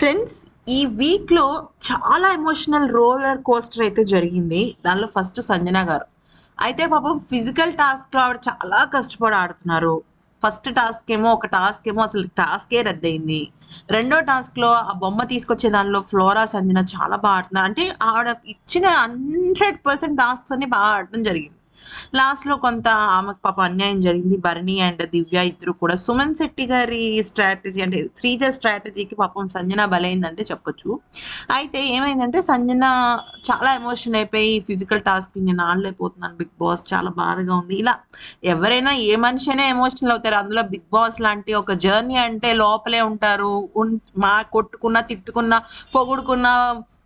Friends ఈ వీక్లో చాలా ఎమోషనల్ రోలర్ కోస్టర్ అయితే జరిగింది. దానిలో ఫస్ట్ సంజన గారు. అయితే పాపం ఫిజికల్ టాస్క్లో ఆవిడ చాలా కష్టపడి ఆడుతున్నారు. ఫస్ట్ టాస్క్ ఏమో ఒక టాస్క్ ఏమో అసలు టాస్కే రద్దయింది. రెండో టాస్క్లో ఆ బొమ్మ తీసుకొచ్చే దానిలో ఫ్లోరా సంజన చాలా బాగా ఆడుతున్నారు. అంటే ఆవిడ ఇచ్చిన హండ్రెడ్ పర్సెంట్ టాస్క్స్ అన్ని బాగా ఆడటం జరిగింది. లాస్ట్లో కొంత ఆమెకు పాప అన్యాయం జరిగింది. భరణి అండ్ దివ్య ఇద్దరు కూడా. సుమన్ శెట్టి గారి స్ట్రాటజీ అంటే శ్రీజ స్ట్రాటజీకి పాపం సంజన బలైందంటే చెప్పొచ్చు. అయితే ఏమైందంటే సంజన చాలా ఎమోషన్ అయిపోయి ఫిజికల్ టాస్క్ నేను ఆడలేకపోతున్నాను బిగ్ బాస్ చాలా బాధగా ఉంది. ఇలా ఎవరైనా ఏ మనిషి అయినా ఎమోషనల్ అవుతారు. అందులో బిగ్ బాస్ లాంటి ఒక జర్నీ అంటే లోపలే ఉంటారు. మా కొట్టుకున్న తిట్టుకున్న పొగుడుకున్న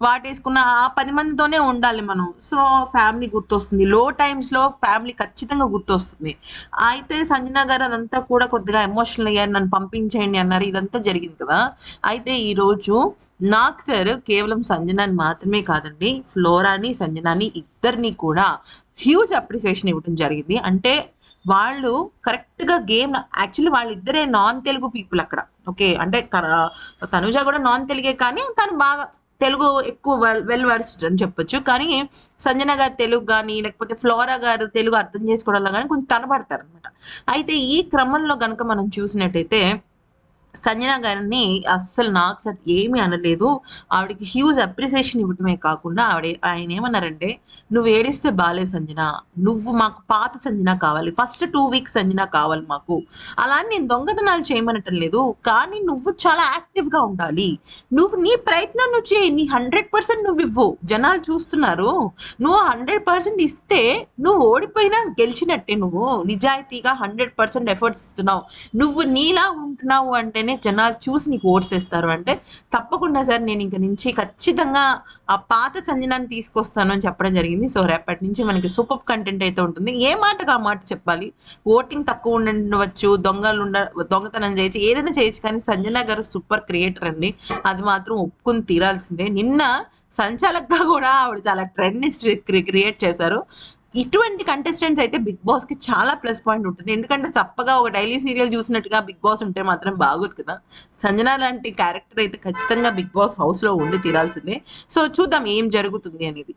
వాటేసుకున్న ఆ పది మందితోనే ఉండాలి మనం. సో ఫ్యామిలీ గుర్తొస్తుంది. లో టైమ్స్లో ఫ్యామిలీ ఖచ్చితంగా గుర్తొస్తుంది. అయితే సంజన గారు అదంతా కూడా కొద్దిగా ఎమోషనల్ అయ్యారు నన్ను పంపించేయండి అన్నారు. ఇదంతా జరిగింది కదా. అయితే ఈ రోజు నాగ్ సార్ కేవలం సంజనాని మాత్రమే కాదండి ఫ్లోరాని సంజనాని ఇద్దరిని కూడా హ్యూజ్ అప్రిసియేషన్ ఇవ్వడం జరిగింది. అంటే వాళ్ళు కరెక్ట్గా గేమ్ యాక్చువల్లీ వాళ్ళిద్దరే నాన్ తెలుగు పీపుల్ అక్కడ. ఓకే అంటే కర- తనుజ కూడా నాన్ తెలుగే కానీ తను బాగా తెలుగు ఎక్కువ వెల్ వర్స్డ్ అని చెప్పొచ్చు. కానీ సంజన గారు తెలుగు కానీ లేకపోతే ఫ్లోరా గారు తెలుగు అర్థం చేసుకోవడంలో కానీ కొంచెం కనబడతారు అనమాట అయితే ఈ క్రమంలో కనుక మనం చూసినట్టయితే సంజన గారిని అస్సలు నాకు సార్ ఏమీ అనలేదు. ఆవిడకి హ్యూజ్ అప్రిసియేషన్ ఇవ్వటమే కాకుండా ఆవిడ ఆయన ఏమన్నారంటే నువ్వు ఏడిస్తే బాలే సంజన. నువ్వు మాకు పాత సంజన కావాలి. ఫస్ట్ టూ వీక్స్ సంజన కావాలి మాకు. అలా అని నేను దొంగతనాలు చేయమనటం లేదు. కానీ నువ్వు చాలా యాక్టివ్గా ఉండాలి. నువ్వు నీ ప్రయత్నం నువ్వు చేయి. నీ హండ్రెడ్ పర్సెంట్ నువ్వు ఇవ్వు. జనాలు చూస్తున్నారు. నువ్వు హండ్రెడ్ పర్సెంట్ ఇస్తే నువ్వు ఓడిపోయినా గెలిచినట్టే నువ్వు. నిజాయితీగా హండ్రెడ్ పర్సెంట్ ఎఫర్ట్స్ ఇస్తున్నావు. నువ్వు నీలా ఉంటున్నావు అంటే అంటేనే జనాలు చూసి నీకు ఓట్స్ ఇస్తారు అంటే తప్పకుండా సార్ నేను ఇంక నుంచి ఖచ్చితంగా ఆ పాత సంజనాన్ని తీసుకొస్తాను అని చెప్పడం జరిగింది. సో రేపటి నుంచి మనకి సూపర్ కంటెంట్ అయితే ఉంటుంది. ఏ మాటకు ఆ మాట చెప్పాలి? ఓటింగ్ తక్కువ ఉండవచ్చు దొంగలు ఉండ దొంగతనం చేయొచ్చు ఏదైనా చేయొచ్చు కానీ సంజన గారు సూపర్ క్రియేటర్ అండి. అది మాత్రం ఒప్పుకొని తీరాల్సిందే. నిన్న సంచాలక్గా కూడా ఆవిడ చాలా ట్రెండ్ క్రియేట్ చేశారు. ఇటువంటి కంటెస్టెంట్స్ అయితే బిగ్ బాస్కి చాలా ప్లస్ పాయింట్ ఉంటుంది. ఎందుకంటే చప్పగా ఒక డైలీ సీరియల్ చూసినట్టుగా బిగ్ బాస్ ఉంటే మాత్రం బాగోదు కదా. సంజన లాంటి క్యారెక్టర్ అయితే ఖచ్చితంగా బిగ్ బాస్ హౌస్లో ఉండి తీరాల్సిందే. సో చూద్దాం ఏం జరుగుతుంది అనేది.